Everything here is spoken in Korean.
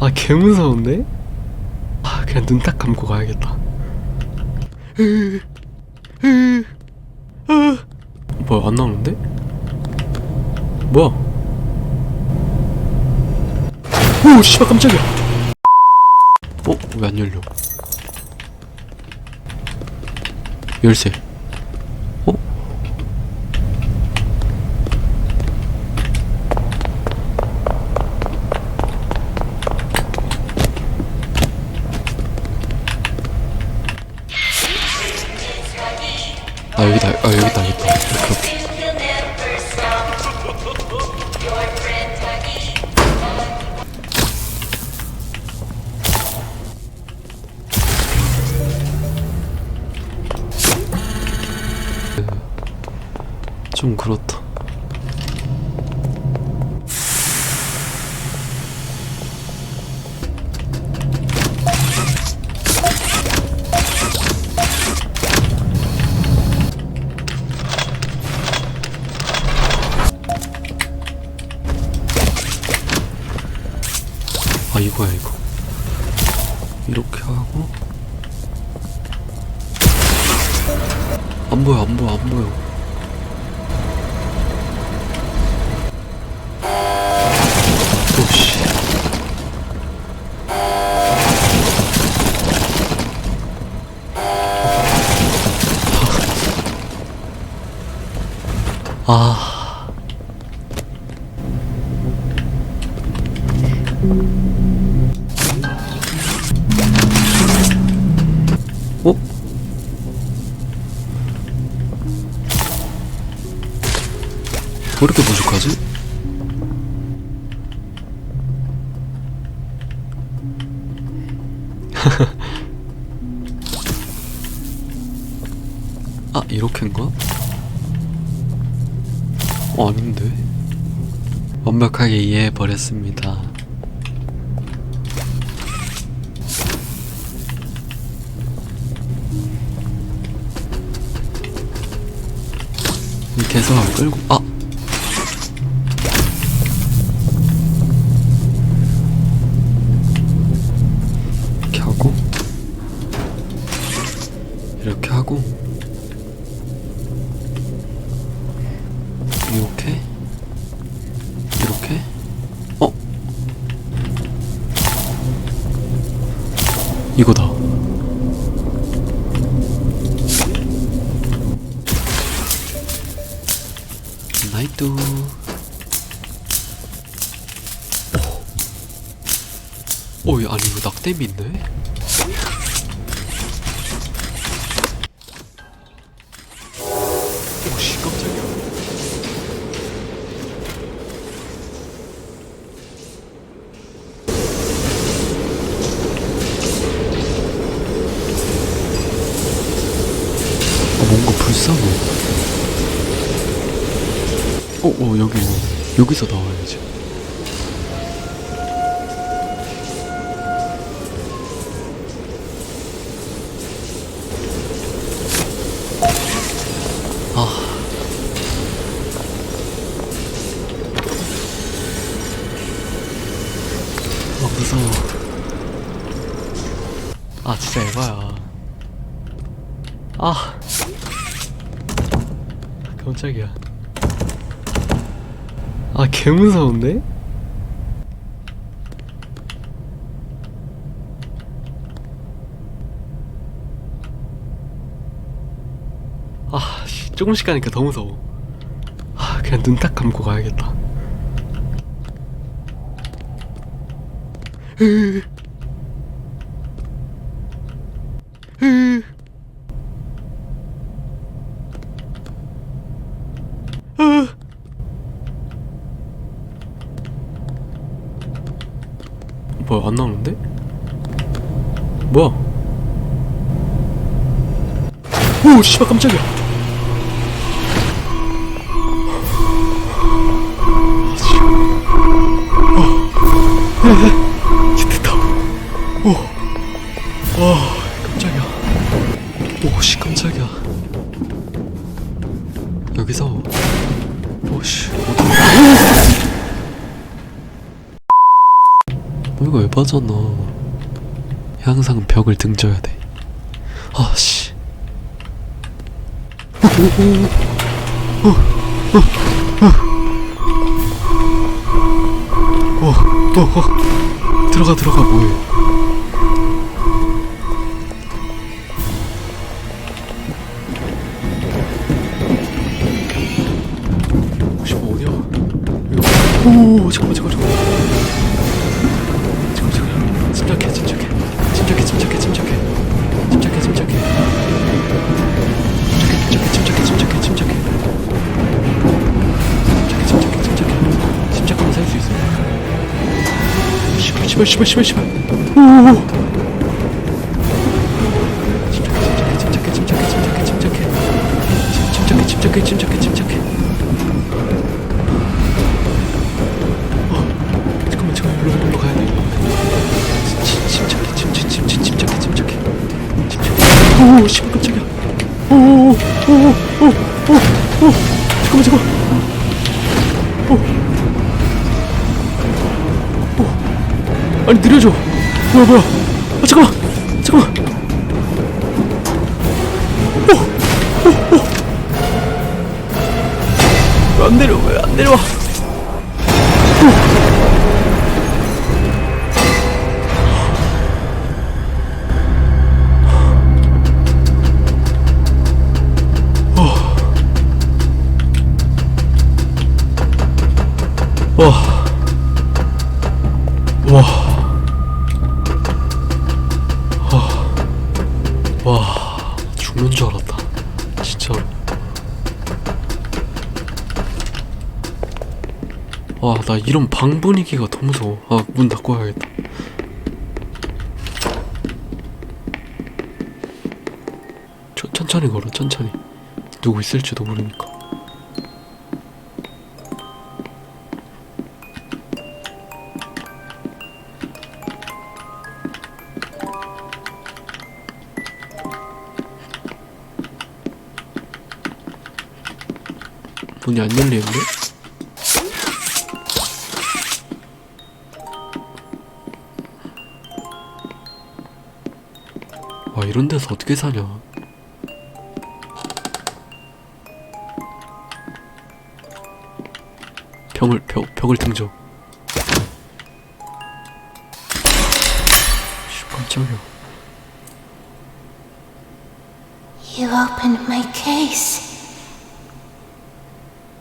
아 개무서운데? 아 그냥 눈 딱 감고 가야겠다. 뭐야 안 나오는데? 뭐야 오 씨발 깜짝이야 어? 왜 안 열려 열쇠 아 여기다 아 여기다 여기다. 이렇게 좀 그렇다 아 이거야 이거. 이렇게 하고. 안 보여 안 보여 안 보여. 아 왜 이렇게 부족하지? 아, 이렇게인가? 어, 아닌데? 완벽하게 이해해버렸습니다. 이 개성을 끌고, 아! 이거다. 나이트. 어, 어, 아니 이거 낙뎀이 있네. 어, 어, 여기, 여기서 나와야지. 아. 아, 무서워. 아, 진짜 에바야. 아. 깜짝이야. 아, 개 무서운데? 아, 씨, 조금씩 가니까 더 무서워. 아, 그냥 눈 딱 감고 가야겠다. 뭐야 안 나오는데? 뭐야? 오 씨발 깜짝이야. 아, 씨. 어. 이거 왜 너? 항상 벽을 등져야 돼. 아씨. 어, 어, 어. 들어가 들어가 뭐해. 혹시 뭐 어디야? 오 잠깐만 잠깐만 잠깐만 씨발 씨발 씨발 씨발 오오오 침착해 침착해 침착해 침착해 침착해 침착해 침착해 침착해 침착해 침착해 잠깐만 잠깐만 일로 일로 가야 돼 침착해 침착 침착 침착해 침착해 침착해 오 씨발 깜짝이야 오오오오오오오 잠깐만 잠깐만 아니 느려져 뭐야 뭐야. 아 잠깐만. 잠깐만. 왜안 내려 왜안 내려와? 와. 와. 와, 나 이런 방 분위기가 더 무서워. 아, 문 닫고 와야겠다. 천, 천천히 걸어, 천천히. 누구 있을지도 모르니까. 문이 안 열리는데? 이런 데서 어떻게 사냐? 벽을 벽, 벽을 등져. 씨 깜짝이야. You opened my case.